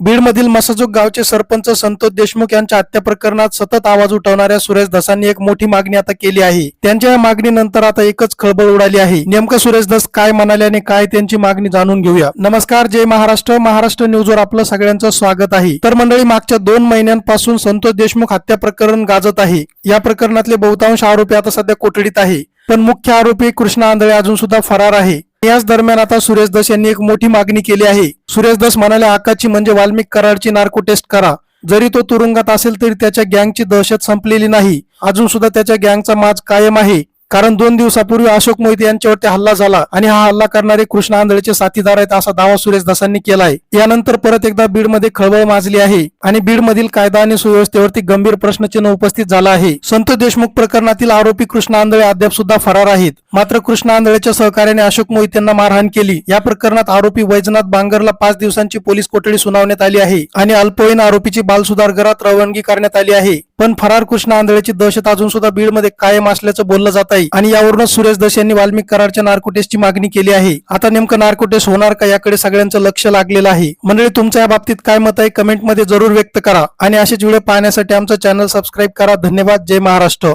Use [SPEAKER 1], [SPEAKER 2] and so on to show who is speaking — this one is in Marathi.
[SPEAKER 1] बीडमधील मसाजोग गावचे सरपंच संतोष देशमुख यांच्या हत्या प्रकरणात सतत आवाज उठवणाऱ्या सुरेश धसांनी एक मोठी मागणी आता केली आहे. त्यांच्या या मागणीनंतर आता एकच खळबळ उडाली आहे. नेमकं सुरेश धस काय म्हणाले आणि काय त्यांची मागणी जाणून घेऊया. नमस्कार जय महाराष्ट्र. महाराष्ट्र न्यूजवर आपलं सगळ्यांचं स्वागत आहे. तर मंडळी मागच्या दोन महिन्यांपासून संतोष देशमुख हत्या प्रकरण गाजत आहे. या प्रकरणातले बहुतांश आरोपी आता सध्या कोठडीत आहे. पण मुख्य आरोपी कृष्णा आंधळे अजून सुद्धा फरार आहे. याच दरम्यान आता सुरेश दस यांनी एक मोठी मागणी केली आहे. सुरेश दस म्हणाले आकाची म्हणजे वाल्मिक कराडची नार्को टेस्ट करा. जरी तो तुरुंगात असेल तरी त्याच्या गँगची दहशत संपलेली नाही. अजून सुद्धा त्याच्या गँगचा माज कायम आहे. कारण दोन दिवसापूर्वी अशोक मोहिते यांच्यावरती हल्ला झाला आणि हा हल्ला करणारे कृष्ण आंधळेचे साथीदार आहेत असा दावा सुरेश दसांनी केलाय. यानंतर परत एकदा बीडमध्ये खळबळ माजली आहे आणि बीडमधील कायदा आणि सुव्यवस्थेवरती गंभीर प्रश्नचिन्ह उपस्थित झाला आहे. संत देशमुख प्रकरणातील आरोपी कृष्ण आंधळे अद्याप सुद्धा फरार आहेत. मात्र कृष्ण आंधळेच्या सहकार्याने अशोक मोहित यांना मारहाण केली. या प्रकरणात आरोपी वैजनाथ बांगरला पाच दिवसांची पोलीस कोठडी सुनावण्यात आली आहे आणि अल्पवयीन आरोपीची बालसुधारगृहात रवानगी करण्यात आली आहे. पण फरार कृष्ण आंधळेची दहशत अजून सुद्धा बीडमध्ये कायम असल्याचं बोललं जात आहे. आणि यावरूनच सुरेश दश यांनी वाल्मिक कराडच्या नार्कोटेस्टची मागणी केली आहे. आता नेमकं नार्कोटेस्ट होणार का याकडे सगळ्यांचं लक्ष लागलेलं आहे. मंडळी तुमच्या या बाबतीत काय मत आहे? कमेंटमध्ये जरूर व्यक्त करा. आणि असेच व्हिडिओ पाहण्यासाठी आमचं चॅनल सबस्क्राईब करा. धन्यवाद. जय महाराष्ट्र.